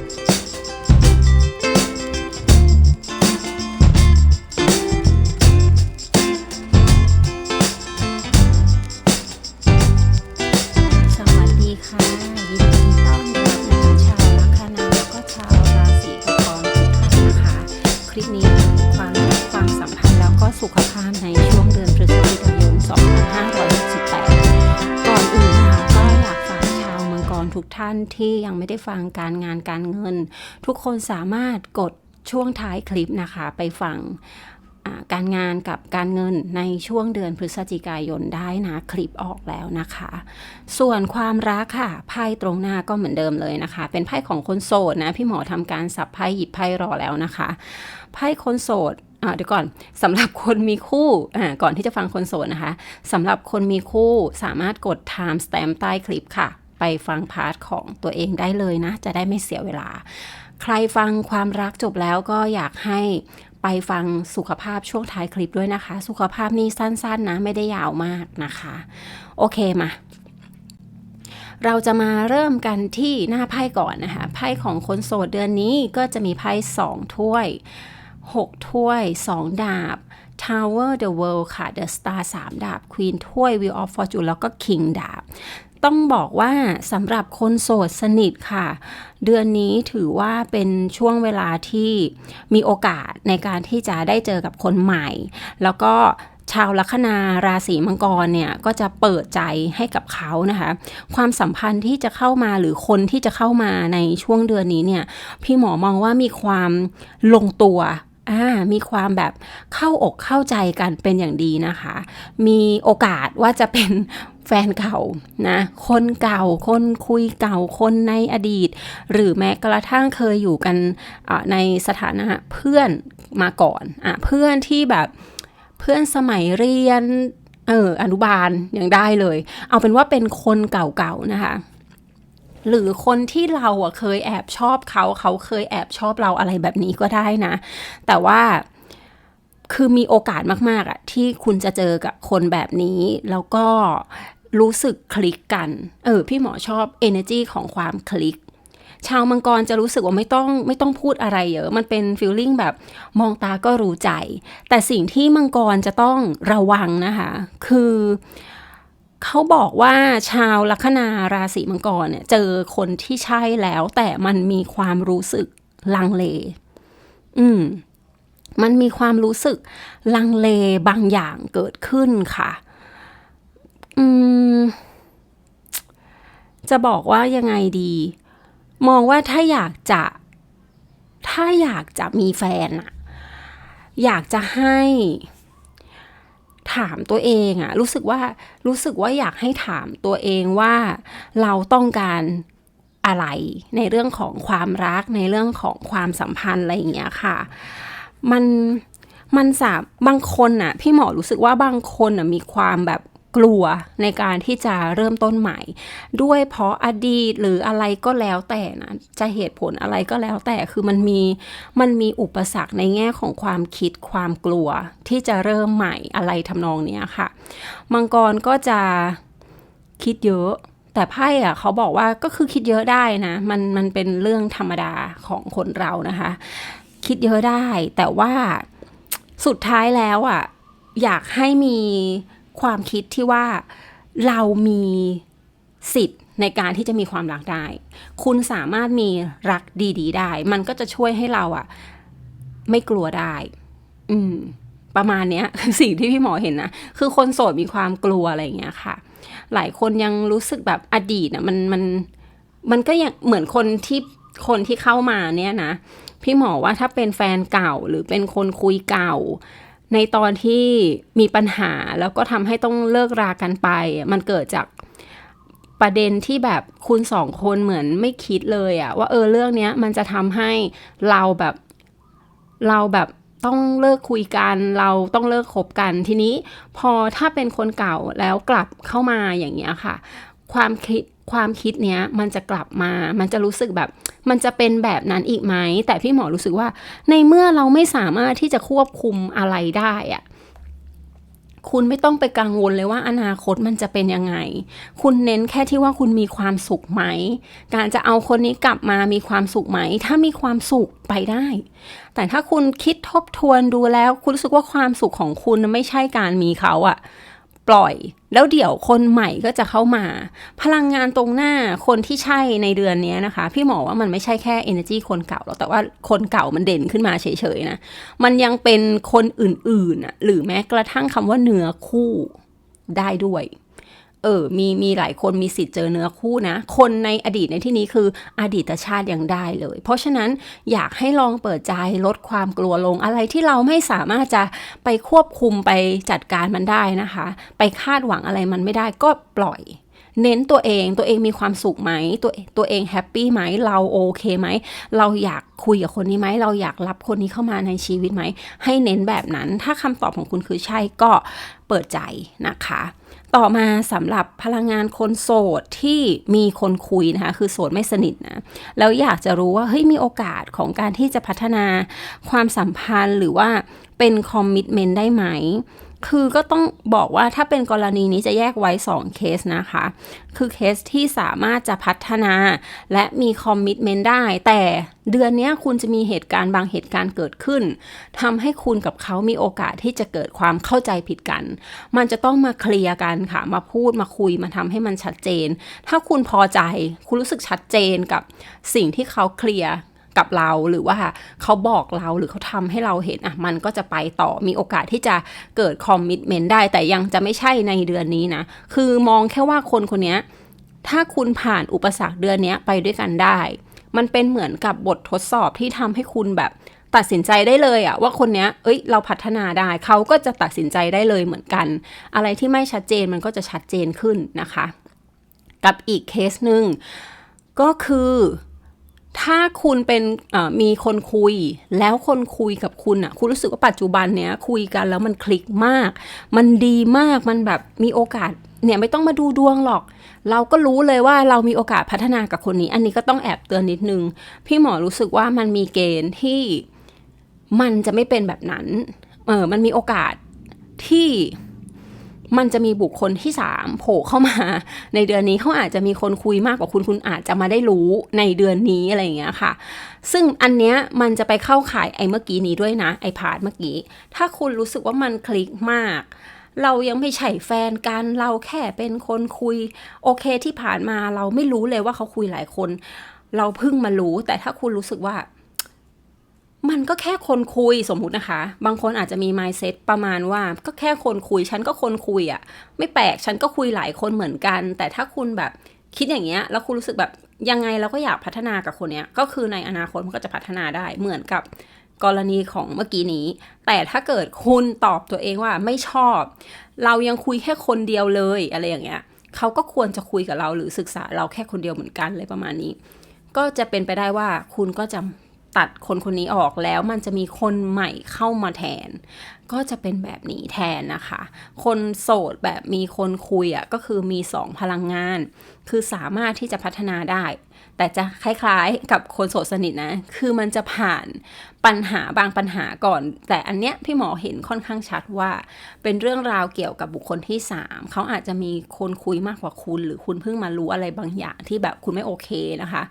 ส ฟังการงานการเงิน ทุกคนสามารถกดช่วงท้ายคลิปนะคะ ไปฟังการงานกับการเงินในช่วงเดือนพฤศจิกายนได้นะ คลิปออกแล้วนะคะ ส่วนความรักค่ะไพ่ตรงหน้าก็เหมือนเดิมเลยนะคะ เป็นไพ่ของคนโสดนะพี่หมอทำการสับไพ่หยิบไพ่รอแล้วนะคะไพ่คนโสดเดี๋ยวก่อนสำหรับคนมีคู่ก่อนที่จะฟังคนโสดนะคะสำหรับคนมีคู่สามารถกด time stamp ใต้คลิปค่ะ ไปฟังพาร์ทของตัวเองได้เลยนะ จะได้ไม่เสียเวลา ใครฟังความรักจบแล้วก็อยากให้ไปฟังสุขภาพช่วงท้ายคลิปด้วยนะคะ สุขภาพนี่สั้นๆนะไม่ได้ยาวมากนะคะ โอเคมา เราจะมาเริ่มกันที่หน้าไพ่ก่อนนะคะไพ่ของคนโสดเดือนนี้ก็จะมีไพ่สองถ้วย 6 ถ้วย 2 ดาบ Tower the World ค่ะ The Star 3 ดาบ Queen ถ้วย Wheel of Fortune แล้วก็ King ดาบ ต้องบอกว่าสำหรับคนโสดสนิทค่ะ เดือนนี้ถือว่าเป็นช่วงเวลาที่มีโอกาสในการที่จะได้เจอกับคนใหม่ แล้วก็ชาวลัคนาราศีมังกรเนี่ยก็จะเปิดใจให้กับเขานะคะ ความสัมพันธ์ที่จะเข้ามาหรือคนที่จะเข้ามาในช่วงเดือนนี้เนี่ยพี่หมอมองว่ามีความลงตัวอ่ามีความแบบเข้าอกเข้าใจกันเป็นอย่างดีนะคะ มีโอกาสว่าจะเป็น แฟนเก่านะ คนเก่า คนคุยเก่า คนในอดีต หรือแม้กระทั่งเคยอยู่กันในสถานะเพื่อนมาก่อนอะเพื่อนที่แบบเพื่อนสมัยเรียนเอออนุบาลยังได้เลย เอาเป็นว่าเป็นคนเก่าๆนะคะ หรือคนที่เราอะเคยแอบชอบเขาเขาเคยแอบชอบเราอะไรแบบนี้ก็ได้นะ แต่ว่าคือมีโอกาสมากๆอะที่คุณจะเจอกับคนแบบนี้ แล้วก็ รู้สึกคลิกกัน เออ พี่หมอชอบ energy ของความคลิก ชาวมังกรจะรู้สึกว่าไม่ต้องไม่ต้องพูดอะไรเยอะ มันเป็นฟีลลิ่งแบบมองตาก็รู้ใจ แต่สิ่งที่มังกรจะต้องระวังนะคะ คือเขาบอกว่าชาวลัคนาราศีมังกรเนี่ยเจอคนที่ใช่แล้ว แต่มันมีความรู้สึกลังเล อืม มันมีความรู้สึกลังเลบางอย่างเกิดขึ้นค่ะ อืม จะบอกว่ายังไงดี มองว่าถ้าอยากจะ ถ้าอยากจะมีแฟนอะอยากจะให้ถามตัวเองอะรู้สึกว่ารู้สึกว่าอยากให้ถามตัวเองว่าเราต้องการอะไรในเรื่องของความรักในเรื่องของความสัมพันธ์อะไรอย่างเงี้ยค่ะ มันมันสามบางคนน่ะพี่หมอรู้สึกว่าบางคนน่ะมีความแบบ กลัวในการที่จะเริ่มต้นใหม่ ด้วยเพราะอดีตหรืออะไรก็แล้วแต่นะจะเหตุผลอะไรก็แล้วแต่คือมันมีมันมีอุปสรรคในแง่ของความคิดความกลัวที่จะเริ่มใหม่อะไรทำนองเนี้ยค่ะ มังกรก็จะคิดเยอะ แต่ไพ่อะเขาบอกว่าก็คือคิดเยอะได้นะ มันมันเป็นเรื่องธรรมดาของคนเรานะคะ คิดเยอะได้แต่ว่าสุดท้ายแล้วอะอยากให้มี ความคิดที่ว่าเรามีสิทธิ์ในการที่จะมีความรักได้ คุณสามารถมีรักดี ๆ ได้ มันก็จะช่วยให้เราอะไม่กลัวได้ อืม ประมาณเนี้ยคือสิ่งที่พี่หมอเห็นนะ คือคนโสดมีความกลัวอะไรอย่างเงี้ยค่ะ หลายคนยังรู้สึกแบบอดีตอะมันมันมันก็ยังเหมือนคนที่คนที่เข้ามาเนี่ยนะ พี่หมอว่าถ้าเป็นแฟนเก่าหรือเป็นคนคุยเก่า ในตอนที่มีปัญหาแล้วก็ทำให้ต้องเลิกรากันไป มันเกิดจากประเด็นที่แบบคุณสองคนเหมือนไม่คิดเลยอะว่าเออเรื่องเนี้ยมันจะทำให้เราแบบเราแบบต้องเลิกคุยกันเราต้องเลิกคบกันทีนี้ พอถ้าเป็นคนเก่าแล้วกลับเข้ามาอย่างเงี้ยค่ะ ความคิด ความคิดเนี้ยมันจะกลับมา มันจะรู้สึกแบบ มันจะเป็นแบบนั้นอีกไหม แต่พี่หมอรู้สึกว่า ในเมื่อเราไม่สามารถที่จะควบคุมอะไรได้อะคุณไม่ต้องไปกังวลเลยว่าอนาคตมันจะเป็นยังไง คุณเน้นแค่ที่ว่าคุณมีความสุขไหม การจะเอาคนนี้กลับมามีความสุขไหม ถ้ามีความสุขไปได้ แต่ถ้าคุณคิดทบทวนดูแล้ว คุณรู้สึกว่าความสุขของคุณไม่ใช่การมีเขาอะ ปล่อย แล้วเดี๋ยวคนใหม่ก็จะเข้ามา พลังงานตรงหน้าคนที่ใช่ในเดือนนี้นะคะ พี่หมอว่ามันไม่ใช่แค่ energy คนเก่าหรอกแต่ว่าคนเก่ามันเด่นขึ้นมาเฉยๆนะ มันยังเป็นคนอื่นๆน่ะหรือแม้กระทั่งคำว่าเนื้อคู่ได้ด้วย เออ มี มีหลายคนมีสิทธิ์เจอเนื้อคู่นะ คนในอดีตในที่นี้คืออดีตชาติยังได้เลย เพราะฉะนั้นอยากให้ลองเปิดใจลดความกลัวลง อะไรที่เราไม่สามารถจะไปควบคุมไปจัดการมันได้นะคะ ไปคาดหวังอะไรมันไม่ได้ก็ปล่อย เน้นตัวเอง ตัวเองมีความสุขไหม ตัวตัวเองแฮปปี้ไหม เราโอเคไหม เราอยากคุยกับคนนี้ไหม เราอยากรับคนนี้เข้ามาในชีวิตไหม ให้เน้นแบบนั้น ถ้าคำตอบของคุณคือใช่ก็เปิดใจนะคะ ต่อมาสำหรับพลังงานคนโสดที่มีคนคุยนะคะคือโสดไม่สนิทนะแล้วอยากจะรู้ว่าเฮ้ยมีโอกาสของการที่จะพัฒนาความสัมพันธ์หรือว่าเป็นคอมมิชเมนต์ได้ไหม คือก็ต้องบอกว่าถ้าเป็นกรณีนี้จะแยกไว้ 2 เคสนะคะ คือเคสที่สามารถจะพัฒนาและมีคอมมิชเมนต์ได้ แต่เดือนนี้คุณจะมีเหตุการณ์บางเหตุการณ์เกิดขึ้นทำให้คุณกับเขามีโอกาสที่จะเกิดความเข้าใจผิดกัน มันจะต้องมาเคลียร์กันค่ะ มาพูดมาคุยมาทำให้มันชัดเจน ถ้าคุณพอใจ คุณรู้สึกชัดเจนกับสิ่งที่เขาเคลียร์ กับเราหรือว่าเขาบอกเราหรือเขาทำให้เราเห็นอะมันก็จะไปต่อมีโอกาสที่จะเกิดคอมมิชเมนต์ได้ แต่ยังจะไม่ใช่ในเดือนนี้นะ คือมองแค่ว่าคนคนนี้ถ้าคุณผ่านอุปสรรคเดือนนี้ไปด้วยกันได้ มันเป็นเหมือนกับบททดสอบที่ทำให้คุณแบบตัดสินใจได้เลยอะว่าคนเนี้ย เอ้ย เราพัฒนาได้ เขาก็จะตัดสินใจได้เลยเหมือนกัน อะไรที่ไม่ชัดเจนมันก็จะชัดเจนขึ้นนะคะ กับอีกเคสหนึ่งก็คือ ถ้าคุณเป็นมีคนคุย แล้วคนคุยกับคุณอะ คุณรู้สึกว่าปัจจุบันเนี้ยคุยกันแล้วมันคลิกมาก มันดีมากมันแบบมีโอกาสเนี่ยไม่ต้องมาดูดวงหรอก เราก็รู้เลยว่าเรามีโอกาสพัฒนากับคนนี้ อันนี้ก็ต้องแอบเตือนนิดนึง พี่หมอรู้สึกว่ามันมีเกณฑ์ที่มันจะไม่เป็นแบบนั้น เออมันมีโอกาสที่ มันจะมีบุคคลที่สามโผล่เข้ามา ในเดือนนี้เขาอาจจะมีคนคุยมากกว่าคุณคุณอาจจะมาได้รู้ในเดือนนี้อะไรอย่างเงี้ยค่ะ ซึ่งอันเนี้ยมันจะไปเข้าข่ายไอ้เมื่อกี้นี้ด้วยนะ ไอ้พาร์ทเมื่อกี้ ถ้าคุณรู้สึกว่ามันคลิกมาก เรายังไม่ใช่แฟนกันเราแค่เป็นคนคุย โอเคที่ผ่านมาเราไม่รู้เลยว่าเขาคุยหลายคน เราเพิ่งมารู้แต่ถ้าคุณรู้สึกว่า มันก็แค่คนคุยสมมุตินะคะ บางคนอาจจะมี mindset ประมาณว่าก็แค่คนคุย ฉันก็คนคุยอะ่ะ ไม่แปลก ฉันก็คุยหลายคนเหมือนกัน แต่ถ้าคุณแบบคิดอย่างเงี้ย แล้วคุณรู้สึกแบบยังไงเราก็อยากพัฒนากับคนเนี้ย ก็คือในอนาคตมันก็จะพัฒนาได้เหมือนกับกรณีของเมื่อกี้นี้ แต่ถ้าเกิดคุณตอบตัวเองว่าไม่ชอบ เรายังคุยแค่คนเดียวเลยอะไรอย่างเงี้ย เขาก็ควรจะคุยกับเราหรือศึกษาเราแค่คนเดียวเหมือนกันเลยประมาณนี้ ก็จะเป็นไปได้ว่าคุณก็จะ ตัดคนคนนี้ออกแล้วมันจะมีคนใหม่เข้ามาแทน ก็จะเป็นแบบนี้แทนนะคะ คนโสดแบบมีคนคุยอะ่ะก็คือมีสองพลังงาน คือสามารถที่จะพัฒนาได้ แต่จะคล้ายๆกับคนโสดสนิทนะ คือมันจะผ่านปัญหาบางปัญหาก่อน แต่อันเนี้ยพี่หมอเห็นค่อนข้างชัดว่า เป็นเรื่องราวเกี่ยวกับบุคคลที่สามเขาอาจจะมีคนคุยมากกว่าคุณ หรือคุณเพิ่งมารู้อะไรบางอย่างที่แบบคุณไม่โอเคนะคะ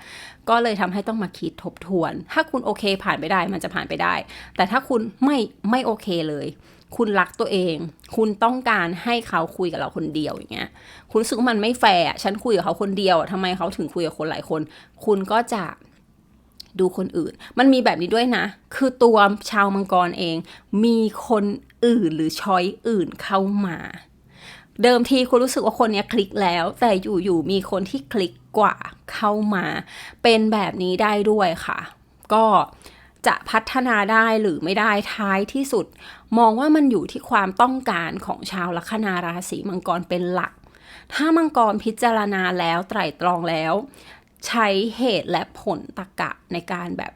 ก็เลยทำให้ต้องมาคิดทบทวน ถ้าคุณโอเคผ่านไปได้มันจะผ่านไปได้ แต่ถ้าคุณไม่ไม่โอเคเลย คุณรักตัวเอง คุณต้องการให้เขาคุยกับเราคนเดียวอย่างเงี้ย คุณรู้สึกว่ามันไม่แฟร์ฉันคุยกับเขาคนเดียวทำไมเขาถึงคุยกับคนหลายคน คุณก็จะดูคนอื่น มันมีแบบนี้ด้วยนะ คือตัวชาวมังกรเอง มีคนอื่นหรือช้อยอื่นเข้ามา เดิมทีคุณรู้สึกว่าคนนี้คลิกแล้ว แต่อยู่ๆมีคนที่คลิกกว่าเข้ามา เป็นแบบนี้ได้ด้วยค่ะ ก็ จะพัฒนาได้หรือไม่ได้ท้ายที่สุด มองว่ามันอยู่ที่ความต้องการของชาวลัคนาราศีมังกรเป็นหลัก ถ้ามังกรพิจารณาแล้วไตร่ตรองแล้ว ใช้เหตุและผลตรกกะในการแบบ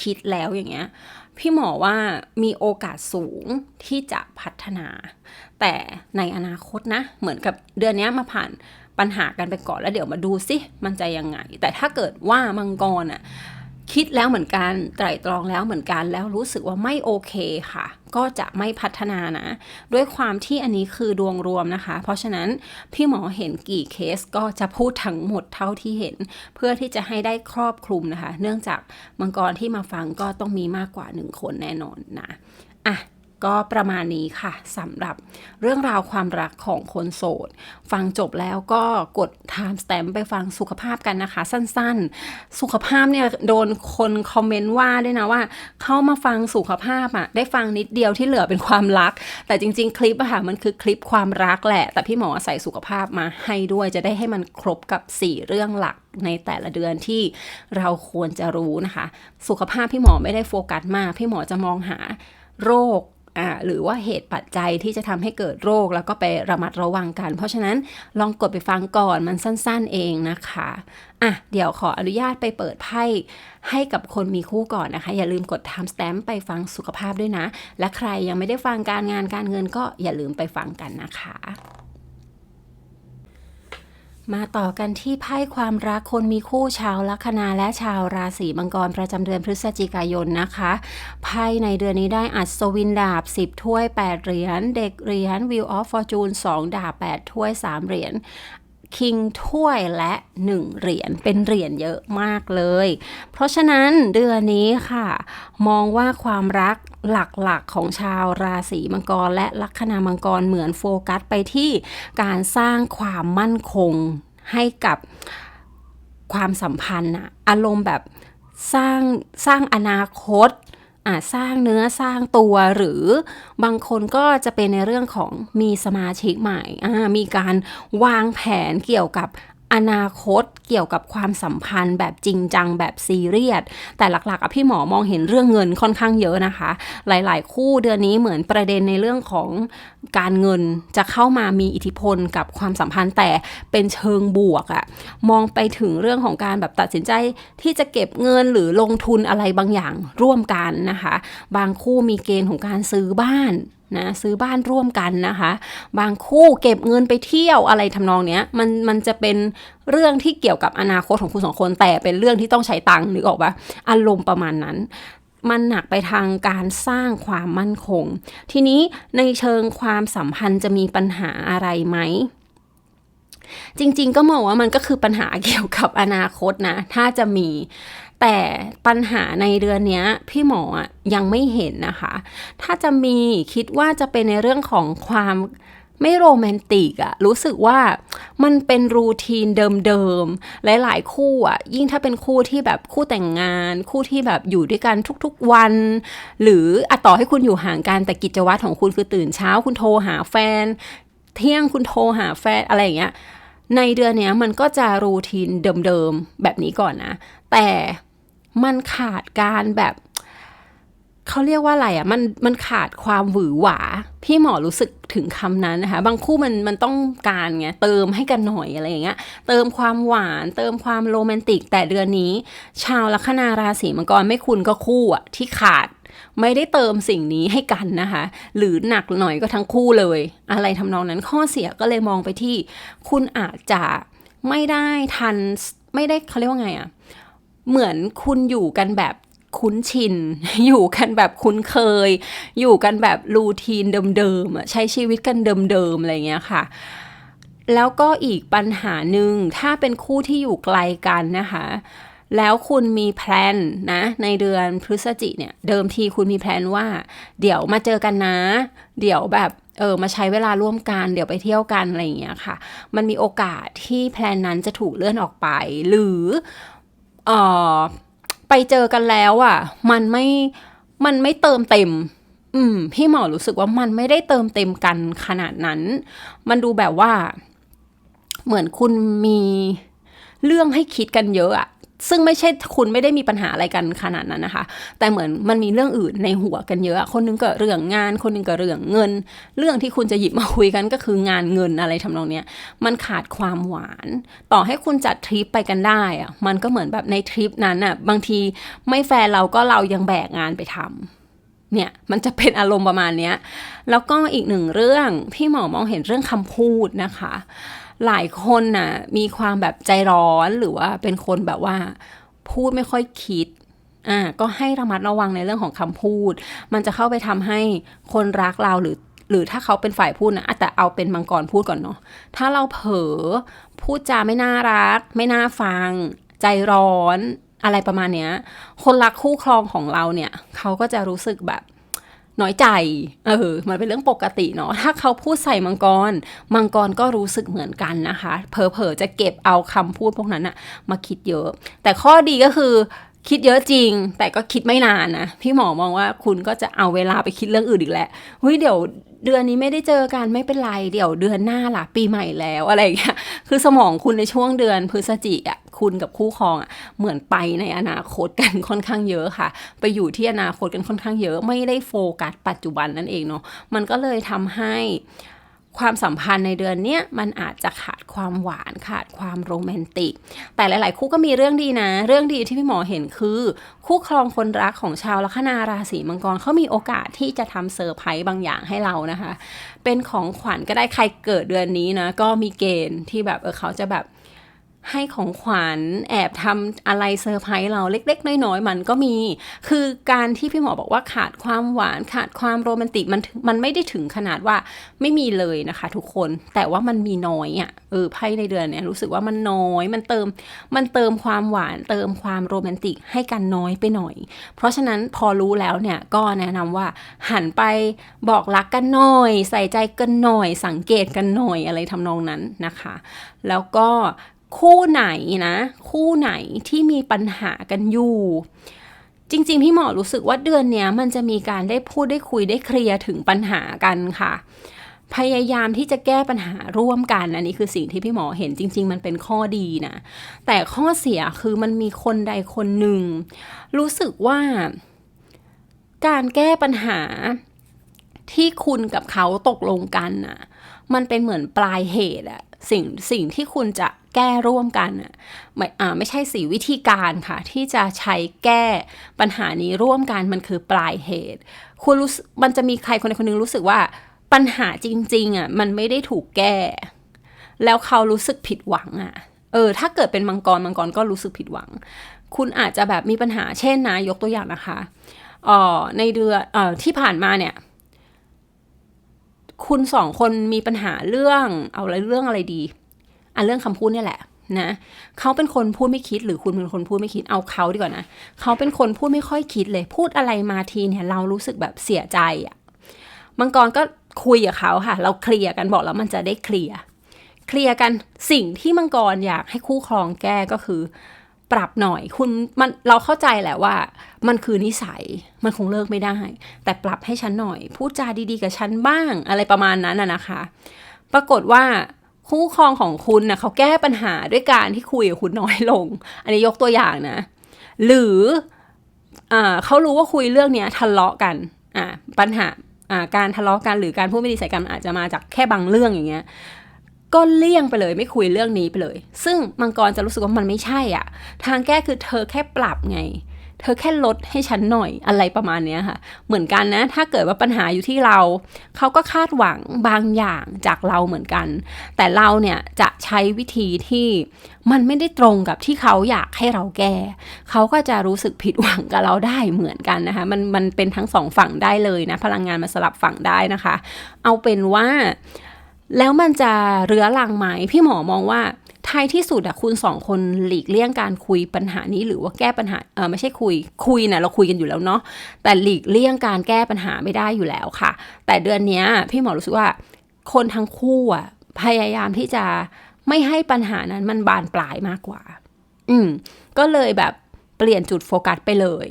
คิดแล้วอย่างเงี้ยพี่หมอว่ามีโอกาสสูงที่จะพัฒนา แต่ในอนาคตนะ เหมือนกับเดือนนี้มาผ่านปัญหากันไปก่อนแล้วเดี๋ยวมาดูสิมันจะยังไง แต่ถ้าเกิดว่ามังกรอะ คิดแล้วเหมือนกันไตร่ตรองแล้วเหมือนกันแล้วรู้สึกว่าไม่โอเคค่ะ ก็จะไม่พัฒนานะ ด้วยความที่อันนี้คือดวงรวมนะคะ เพราะฉะนั้นพี่หมอเห็นกี่เคสก็จะพูดทั้งหมดเท่าที่เห็น เพื่อที่จะให้ได้ครอบคลุมนะคะ เนื่องจากมังกรที่มาฟังก็ต้องมีมากกว่าหนึ่งคนแน่นอนนะอะ ก็ประมาณนี้ค่ะสำหรับเรื่องราวความรักของคนโสด ฟังจบแล้วก็กด time stamp ไปฟังสุขภาพกันนะคะ สั้นๆ สุขภาพเนี่ยโดนคนคอมเมนต์ว่าด้วยนะว่า เข้ามาฟังสุขภาพอะได้ฟังนิดเดียวที่เหลือเป็นความรัก แต่จริง ๆ คลิปอะค่ะมันคือคลิปความรักแหละ แต่พี่หมอใส่สุขภาพมาให้ด้วยจะได้ให้มันครบกับ 4 เรื่องหลักในแต่ละเดือนที่เราควรจะรู้นะคะ สุขภาพพี่หมอไม่ได้โฟกัสมาก พี่หมอจะมองหาโรค อ่าหรือว่าเหตุปัจจัยที่จะทำให้เกิดโรคแล้วก็ไประมัดระวังกัน เพราะฉะนั้นลองกดไปฟังก่อนมันสั้นๆเองนะคะอะเดี๋ยวขออนุญาตไปเปิดไพ่ให้กับคนมีคู่ก่อนนะคะ อย่าลืมกด time stamp ไปฟังสุขภาพด้วยนะ และใครยังไม่ได้ฟังการงานการเงินก็อย่าลืมไปฟังกันนะคะ มาต่อกันที่ไพ่ความรักคนมีคู่ชาวลัคนาและชาวราศีมังกรประจำเดือนพฤศจิกายนนะคะไพ่ในเดือนนี้ได้อัศวินดาบ 10 ถ้วย 8 เหรียญเด็กเหรียญ Wheel of Fortune 2ดาบ 8 ถ้วย 3 เหรียญคิงถ้วยและ 1 เหรียญเป็นเหรียญเยอะมากเลย เพราะฉะนั้นเดือนนี้ค่ะ มองว่าความรัก หลักๆของชาวราศีมังกร และลัคนามังกรเหมือนโฟกัสไปที่การสร้างความมั่นคงให้กับความสัมพันธ์อะอารมณ์แบบสร้างสร้างอนาคตอะสร้างเนื้อสร้างตัวหรือบางคนก็จะเป็นในเรื่องของมีสมาชิกใหม่อ่ามีการวางแผนเกี่ยวกับ อนาคตเกี่ยวกับความสัมพันธ์แบบจริงจังแบบซีเรียส แต่หลักๆอะพี่หมอมองเห็นเรื่องเงินค่อนข้างเยอะนะคะ หลายๆ คู่เดือนนี้เหมือนประเด็นในเรื่องของการเงินจะเข้ามามีอิทธิพลกับความสัมพันธ์แต่เป็นเชิงบวกอะมองไปถึงเรื่องของการแบบตัดสินใจที่จะเก็บเงินหรือลงทุนอะไรบางอย่างร่วมกันนะคะ บางคู่มีเกณฑ์ของการซื้อบ้านนะซื้อบ้านร่วมกันนะคะ บางคู่เก็บเงินไปเที่ยวอะไรทำนองเนี้ยมันมันจะเป็นเรื่องที่เกี่ยวกับอนาคตของคุณสองคน แต่เป็นเรื่องที่ต้องใช้ตังค์นึกออกปะอารมณ์ประมาณนั้น มันหนักไปทางการสร้างความมั่นคง ทีนี้ในเชิงความสัมพันธ์จะมีปัญหาอะไรไหมจริงๆก็มองว่ามันก็คือปัญหาเกี่ยวกับอนาคตนะ ถ้าจะมี แต่ปัญหาในเดือนนี้พี่หมอยังไม่เห็นนะคะ ถ้าจะมีคิดว่าจะเป็นในเรื่องของความไม่โรแมนติกอะรู้สึกว่ามันเป็นรูทีนเดิมๆ หลายๆ คู่อะยิ่งถ้าเป็นคู่ที่แบบคู่แต่งงาน คู่ที่แบบอยู่ด้วยกันทุกๆวัน หรืออะต่อให้คุณอยู่ห่างกันแต่กิจวัตรของคุณคือตื่นเช้าคุณโทรหาแฟน เที่ยงคุณโทรหาแฟนอะไรอย่างเงี้ยในเดือนนี้มันก็จะรูทีนเดิมๆ แบบนี้ก่อนนะ แต่ มันขาดการแบบเขาเรียกว่าอะไรอะ่ะมันมันขาดความหวือหวา พี่หมอรู้สึกถึงคำนั้นนะคะ บางคู่มันมันต้องการไงเติมให้กันหน่อยอะไรอย่างเงี้ย เติมความหวาน เติมความโรแมนติก แต่เดือนนี้ ชาวลัคนาราศีมังกรไม่คุณก็คู่อะที่ขาดไม่ได้เติมสิ่งนี้ให้กันนะคะ หรือหนักหน่อยก็ทั้งคู่เลย อะไรทำนองนั้นข้อเสียก็เลยมองไปที่ คุณอาจจะไม่ได้ทันไม่ได้เขาเรียกว่าไงอะ เหมือนคุณอยู่กันแบบคุ้นชิน อยู่กันแบบคุ้นเคย อยู่กันแบบรูทีนเดิมๆใช้ชีวิตกันเดิมๆอะไรเงี้ยค่ะ แล้วก็อีกปัญหาหนึ่งถ้าเป็นคู่ที่อยู่ไกลกันนะคะ แล้วคุณมีแพลนนะในเดือนพฤศจิเนี่ย เดิมทีคุณมีแพลนว่า เดี๋ยวมาเจอกันนะ เดี๋ยวแบบเออมาใช้เวลาร่วมกันเดี๋ยวไปเที่ยวกันอะไรอย่างเงี้ยค่ะ มันมีโอกาสที่แพลนนั้นจะถูกเลื่อนออกไป หรือ เออไปเจอกันแล้วอะ่ะ มันไม่มันไม่เติมเต็ม อืม พี่หมอรู้สึกว่ามันไม่ได้เติมเต็มกันขนาดนั้น มันดูแบบว่า เหมือนคุณมีเรื่องให้คิดกันเยอะอะ ซึ่งไม่ใช่คุณไม่ได้มีปัญหาอะไรกันขนาดนั้นนะคะ แต่เหมือนมันมีเรื่องอื่นในหัวกันเยอะ คนนึงก็เรื่องงาน คนนึงก็เรื่องเงิน เรื่องที่คุณจะหยิบมาคุยกันก็คืองานเงินอะไรทำนองเนี้ย มันขาดความหวาน ต่อให้คุณจัดทริปไปกันได้อะมันก็เหมือนแบบในทริปนั้นอะบางทีไม่แฟร์เราก็เรายังแบกงานไปทำเนี่ยมันจะเป็นอารมณ์ประมาณเนี้ยแล้วก็อีกหนึ่งเรื่องพี่หมอมองเห็นเรื่องคำพูดนะคะ หลายคนน่ะ มีความแบบใจร้อนหรือว่าเป็นคนแบบว่า พูดไม่ค่อยคิดอ่าก็ให้ระมัดระวังในเรื่องของคำพูด มันจะเข้าไปทำให้คนรักเราหรือหรือถ้าเขาเป็นฝ่ายพูดนะอะแต่เอาเป็นมังกรพูดก่อนเนาะถ้าเราเผลอพูดจาไม่น่ารัก ไม่น่าฟัง ใจร้อนอะไรประมาณเนี้ย คนรักคู่ครองของเราเนี่ย เขาก็จะรู้สึกแบบ น้อยใจ เออ มันเป็นเรื่องปกติเนาะ ถ้าเขาพูดใส่มังกร มังกรก็รู้สึกเหมือนกันนะคะ เผลอๆจะเก็บเอาคำพูดพวกนั้นอะมาคิดเยอะ แต่ข้อดีก็คือ คิดเยอะจริง แต่ก็คิดไม่นานนะ พี่หมอมองว่าคุณก็จะเอาเวลาไปคิดเรื่องอื่นอีกแหละเฮ้ยเดี๋ยวเดือนนี้ไม่ได้เจอกันไม่เป็นไร เดี๋ยวเดือนหน้าล่ะ ปีใหม่แล้วอะไรอย่างเงี้ยคือสมองคุณในช่วงเดือนพฤศจิกอะคุณกับคู่ครองอะเหมือนไปในอนาคตกันค่อนข้างเยอะค่ะ ไปอยู่ที่อนาคตกันค่อนข้างเยอะ ไม่ได้โฟกัสปัจจุบันนั่นเองเนาะมันก็เลยทำให้ ความสัมพันธ์ในเดือนนี้มันอาจจะขาดความหวานขาดความโรแมนติก แต่หลาย ๆ คู่ก็มีเรื่องดีนะ เรื่องดีที่พี่หมอเห็นคือ คู่ครองคนรักของชาวลัคนาราศีมังกรเขามีโอกาสที่จะทำเซอร์ไพรส์บางอย่างให้เรานะคะ เป็นของขวัญก็ได้ใครเกิดเดือนนี้นะก็มีเกณฑ์ที่แบบเออเขาจะแบบ ให้ของขวัญแอบทำอะไรเซอร์ไพรส์เราเล็ก ๆ น้อยๆมันก็มี คือการที่พี่หมอบอกว่าขาดความหวานขาดความโรแมนติกมันมันไม่ได้ถึงขนาดว่าไม่มีเลยนะคะทุกคนแต่ว่ามันมีน้อยอะ่ะเออไพ่ในเดือนเนี้ยรู้สึกว่ามันน้อยมันเติม มันเติมความหวานเติมความโรแมนติกให้กันน้อยไปหน่อย เพราะฉะนั้นพอรู้แล้วเนี่ยก็แนะนำว่าหันไปบอกรักกันหน่อย ใส่ใจกันหน่อย สังเกตกันหน่อยอะไรทำนองนั้นนะคะ แล้วก็ คู่ไหนนะ คู่ไหนที่มีปัญหากันอยู่ จริงๆ พี่หมอรู้สึกว่าเดือนนี้มันจะมีการได้พูดได้คุยได้เคลียร์ถึงปัญหากันค่ะ พยายามที่จะแก้ปัญหาร่วมกัน อันนี้คือสิ่งที่พี่หมอเห็นจริง ๆ มันเป็นข้อดีนะ แต่ข้อเสียคือมันมีคนใดคนหนึ่ง รู้สึกว่า การแก้ปัญหาที่คุณกับเขาตกลงกันน่ะ มันเป็นเหมือนปลายเหตุอะสิ่งสิ่งที่คุณจะ แก้ร่วมกันอะไม่อาไม่ใช่สีวิธีการค่ะ ที่จะใช้แก้ปัญหานี้ร่วมกันมันคือปลายเหตุคุณรู้สึกมันจะมีใครคนใดคนหนึงรู้สึกว่าปัญหาจริงๆอะมันไม่ได้ถูกแก้ แล้วเขารู้สึกผิดหวังอะเออ ถ้าเกิดเป็นมังกรมังกรก็รู้สึกผิดหวัง คุณอาจจะแบบมีปัญหาเช่นนะยกตัวอย่างนะคะอ่อในเดือนเอ่อที่ผ่านมาเนี่ย คุณสองคนมีปัญหาเรื่อง เอาอะไรเรื่องอะไรดี อะเรื่องคำพูดเนี่ยแหละนะเขาเป็นคนพูดไม่คิดหรือคุณเป็นคนพูดไม่คิดเอาเขาดีกว่านะเขาเป็นคนพูดไม่ค่อยคิดเลย พูดอะไรมาทีเนี่ยเรารู้สึกแบบเสียใจอะ่ะมังกรก็คุยกับเขาค่ะ เราเคลียร์กันบอกแล้วมันจะได้เคลียร์เคลียร์กันสิ่งที่มังกรอยากให้คู่ครองแก้ก็คือ ปรับหน่อยคุณมันเราเข้าใจแหละว่า มันคือนิสัยมันคงเลิกไม่ได้ แต่ปรับให้ฉันหน่อย พูดจาดีๆ กับฉันบ้างอะไรประมาณนั้นนะคะ ปรากฏว่า คู่ครองของคุณนะเขาแก้ปัญหาด้วยการที่คุยกับคุณน้อยลง อันนี้ยกตัวอย่างนะ หรืออ่าเขารู้ว่าคุยเรื่องเนี้ยทะเลาะกันอ่าปัญหาอ่าการทะเลาะกันหรือการพูดไม่ดีใส่กันอาจจะมาจากแค่บางเรื่องอย่างเงี้ยก็เลี่ยงไปเลยไม่คุยเรื่องนี้ไปเลย ซึ่งมังกรจะรู้สึกว่ามันไม่ใช่อะ ทางแก้คือเธอแค่ปรับไง ธอแค่ลดให้ฉันหน่อยอะไรประมาณนี้ค่ะ เหมือนกันนะ ถ้าเกิดว่าปัญหาอยู่ที่เรา เขาก็คาดหวังบางอย่างจากเราเหมือนกัน แต่เราเนี่ยจะใช้วิธีที่มันไม่ได้ตรงกับที่เขาอยากให้เราแก้ เขาก็จะรู้สึกผิดหวังกับเราได้เหมือนกันนะคะ มันมันเป็นทั้งสองฝั่งได้เลยนะ พลังงานมันสลับฝั่งได้นะคะ เอาเป็นว่า แล้วมันจะเรื้อรังไหมพี่หมอมองว่า ท้ายที่สุดอะคุณสองคนหลีกเลี่ยงการคุยปัญหานี้หรือว่าแก้ปัญหาเออไม่ใช่คุยคุยนะเราคุยกันอยู่แล้วเนาะแต่หลีกเลี่ยงการแก้ปัญหาไม่ได้อยู่แล้วค่ะ แต่เดือนนี้พี่หมอรู้สึกว่าคนทั้งคู่อะพยายามที่จะไม่ให้ปัญหานั้นมันบานปลายมากกว่า อืม ก็เลยแบบเปลี่ยนจุดโฟกัสไปเลย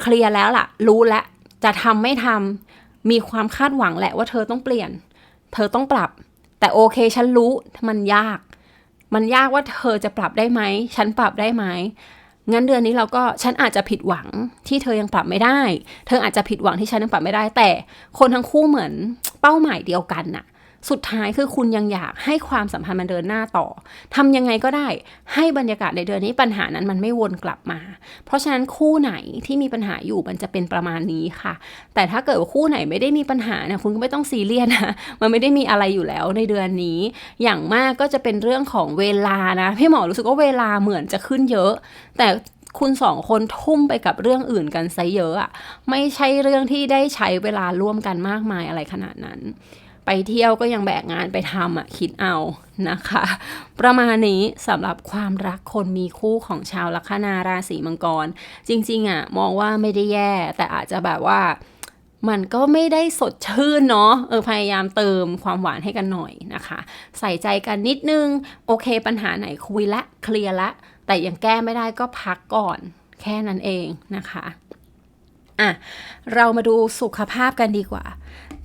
เคลียร์แล้วล่ะ รู้แล้วจะทำไม่ทำมีความคาดหวังแหละว่าเธอต้องเปลี่ยน เธอต้องปรับ แต่โอเคฉันรู้มันยาก มันยากว่าเธอจะปรับได้ไหม ฉันปรับได้ไหม งั้นเดือนนี้เราก็ฉันอาจจะผิดหวังที่เธอยังปรับไม่ได้ เธออาจจะผิดหวังที่ฉันยังปรับไม่ได้ แต่คนทั้งคู่เหมือนเป้าหมายเดียวกันน่ะ สุดท้ายคือคุณยังอยากให้ความสัมพันธ์มันเดินหน้าต่อทำยังไงก็ได้ให้บรรยากาศในเดือนนี้ปัญหานั้นมันไม่วนกลับมา เพราะฉะนั้นคู่ไหนที่มีปัญหาอยู่มันจะเป็นประมาณนี้ค่ะ แต่ถ้าเกิดว่าคู่ไหนไม่ได้มีปัญหาเนี่ยคุณก็ไม่ต้องซีเรียสนะมันไม่ได้มีอะไรอยู่แล้วในเดือนนี้ อย่างมากก็จะเป็นเรื่องของเวลานะพี่หมอรู้สึกว่าเวลาเหมือนจะขึ้นเยอะ แต่คุณสองคนทุ่มไปกับเรื่องอื่นกันซะเยอะอะไม่ใช่เรื่องที่ได้ใช้เวลาร่วมกันมากมายอะไรขนาดนั้น ไปเที่ยวก็ยังแบกงานไปทำอะคิดเอานะคะ ประมาณนี้สำหรับความรักคนมีคู่ของชาวลัคนาราศีมังกร จริง ๆอะมองว่าไม่ได้แย่ แต่อาจจะแบบว่ามันก็ไม่ได้สดชื่นเนาะเออพยายามเติมความหวานให้กันหน่อยนะคะ ใส่ใจกันนิดนึง โอเคปัญหาไหนคุยละเคลียร์ละ แต่ยังแก้ไม่ได้ก็พักก่อนแค่นั้นเองนะคะอะเรามาดูสุขภาพกันดีกว่า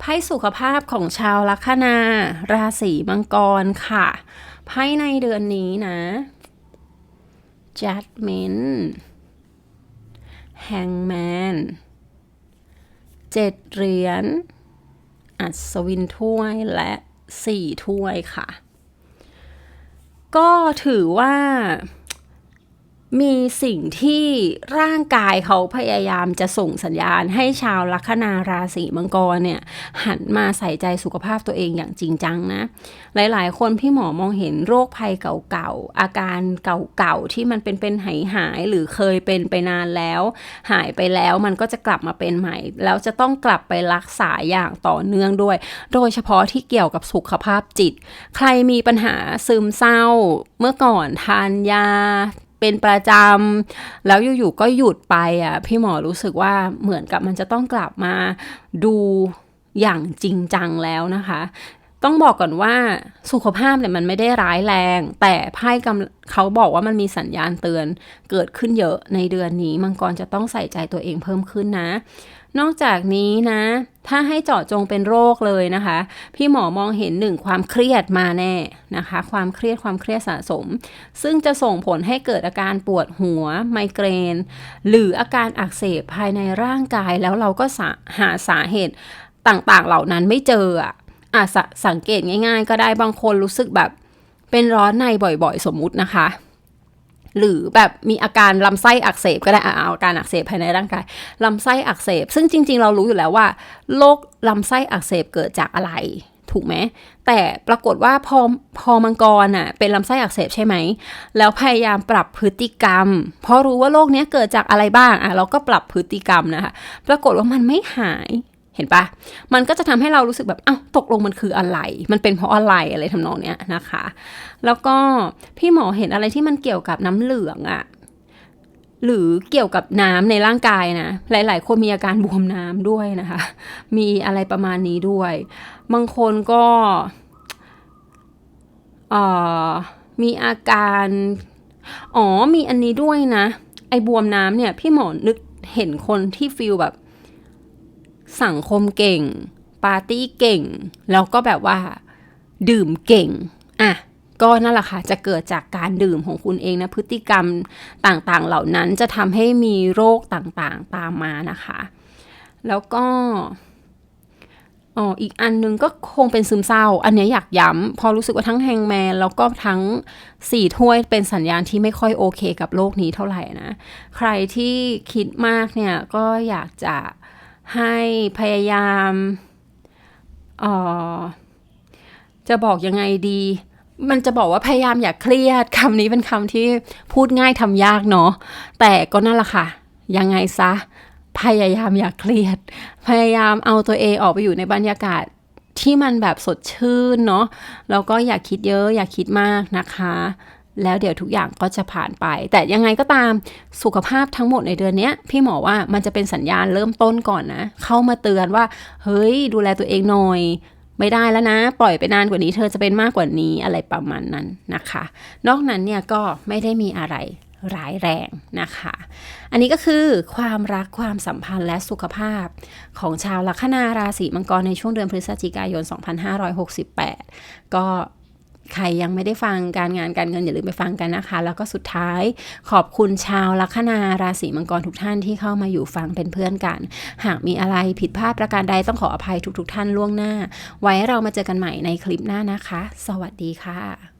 ไพ่สุขภาพของชาวลัคนา ราศีมังกรค่ะไพ่ในเดือนนี้นะ Judgment Hangman เจ็ดเหรียญอัศวินถ้วยและสี่ถ้วยค่ะ ก็ถือว่า มีสิ่งที่ร่างกายเขาพยายามจะส่งสัญญาณ ให้ชาวลัคนาราศีมังกรเนี่ยหันมาใส่ใจสุขภาพตัวเองอย่างจริงจังนะ หลายๆ คนพี่หมอมองเห็นโรคภัยเก่าๆ อาการเก่าๆ ที่มันเป็นเป็นหายหายหรือเคยเป็นไปนานแล้ว หายไปแล้วมันก็จะกลับมาเป็นใหม่ แล้วจะต้องกลับไปรักษาอย่างต่อเนื่องด้วย โดยเฉพาะที่เกี่ยวกับสุขภาพจิต ใครมีปัญหาซึมเศร้าเมื่อก่อนทานยา เป็นประจำแล้วอยู่ๆก็หยุดไปอะพี่หมอรู้สึกว่าเหมือนกับมันจะต้องกลับมาดูอย่างจริงจังแล้วนะคะ ต้องบอกก่อนว่าสุขภาพเนี่ยมันไม่ได้ร้ายแรง แต่ไพ่กำเขาบอกว่ามันมีสัญญาณเตือนเกิดขึ้นเยอะในเดือนนี้ มังกรจะต้องใส่ใจตัวเองเพิ่มขึ้นนะ นอกจากนี้นะ ถ้าให้เจาะจงเป็นโรคเลยนะคะ พี่หมอมองเห็นหนึ่งความเครียดมาแน่นะคะ ความเครียดความเครียดสะสม ซึ่งจะส่งผลให้เกิดอาการปวดหัวไมเกรน หรืออาการอักเสบภายในร่างกายแล้วเราก็หาสาเหตุต่างๆเหล่านั้นไม่เจออะ อาสสังเกตง่าย ๆ ก็ได้บางคนรู้สึกแบบเป็นร้อนในบ่อยๆ สมมุตินะคะ หรือแบบมีอาการลำไส้อักเสบก็ได้อาอาการอักเสบภายในร่างกายลำไส้อักเสบ ซึ่งจริง ๆ เรารู้อยู่แล้วว่าโรคลำไส้อักเสบเกิดจากอะไร ถูกไหมแต่ปรากฏว่าพอพอมังกรอะเป็นลำไส้อักเสบใช่ไหม แล้วพยายามปรับพฤติกรรม เพราะรู้ว่าโรคนี้เกิดจากอะไรบ้างอะเราก็ปรับพฤติกรรมนะคะ ปรากฏว่ามันไม่หาย เห็นปะมันก็จะทำให้เรารู้สึกแบบอ้าวตกลงมันคืออะไร มันเป็นเพราะอะไรอะไรทำนองเนี้ยนะคะ แล้วก็พี่หมอเห็นอะไรที่มันเกี่ยวกับน้ำเหลืองอะหรือเกี่ยวกับน้ำในร่างกายนะ หลาย ๆ คนมีอาการบวมน้ำด้วยนะคะ มีอะไรประมาณนี้ด้วย บางคนก็มีอาการ อ๋อ มีอันนี้ด้วยนะ ไอ้บวมน้ำเนี่ย พี่หมอนึกเห็นคนที่ฟีลแบบ สังคมเก่ง ปาร์ตี้เก่ง แล้วก็แบบว่า ดื่มเก่ง อะ ก็นั่นแหละค่ะ จะเกิดจากการดื่มของคุณเองนะ พฤติกรรมต่างๆ เหล่านั้นจะทำให้มีโรคต่างๆ ตามมานะคะ แล้วก็อ๋ออีกอันนึงก็คงเป็นซึมเศร้า อันนี้อยากย้ำพอรู้สึกว่าทั้งแฮงแมนแล้วก็ทั้งสี่ถ้วยเป็นสัญญาณที่ไม่ค่อยโอเคกับโลกนี้เท่าไหร่นะ ใครที่คิดมากเนี่ยก็อยากจะ ให้พยายามออจะบอกยังไงดี มันจะบอกว่าพยายามอย่าเครียดคำนี้เป็นคำที่พูดง่ายทำยากเนาะแต่ก็นั่นแหละค่ะ ยังไงซะ พยายามอย่าเครียด พยายามเอาตัวเองออกไปอยู่ในบรรยากาศที่มันแบบสดชื่นเนาะแล้วก็อย่าคิดเยอะอย่าคิดมากนะคะ แล้วเดี๋ยวทุกอย่างก็จะผ่านไป แต่ยังไงก็ตามสุขภาพทั้งหมดในเดือนนี้พี่หมอว่ามันจะเป็นสัญญาณเริ่มต้นก่อนนะ เข้ามาเตือนว่า เฮ้ย ดูแลตัวเองหน่อย ไม่ได้แล้วนะ ปล่อยไปนานกว่านี้ เธอจะเป็นมากกว่านี้อะไรประมาณนั้นนะคะ นอกนั้นเนี่ยก็ไม่ได้มีอะไรร้ายแรงนะคะ อันนี้ก็คือความรักความสัมพันธ์และสุขภาพของชาวลัคนาราศีมังกรในช่วงเดือนพฤศจิกายน 2568 ก็ ใครยังไม่ได้ฟังการงานการเงินอย่าลืมไปฟังกันนะคะ แล้วก็สุดท้ายขอบคุณชาวลัคนาราศีมังกรทุกท่านที่เข้ามาอยู่ฟังเป็นเพื่อนกัน หากมีอะไรผิดพลาดประการใดต้องขออภัยทุกๆทท่านล่วงหน้า ไว้เรามาเจอกันใหม่ในคลิปหน้านะคะ สวัสดีค่ะ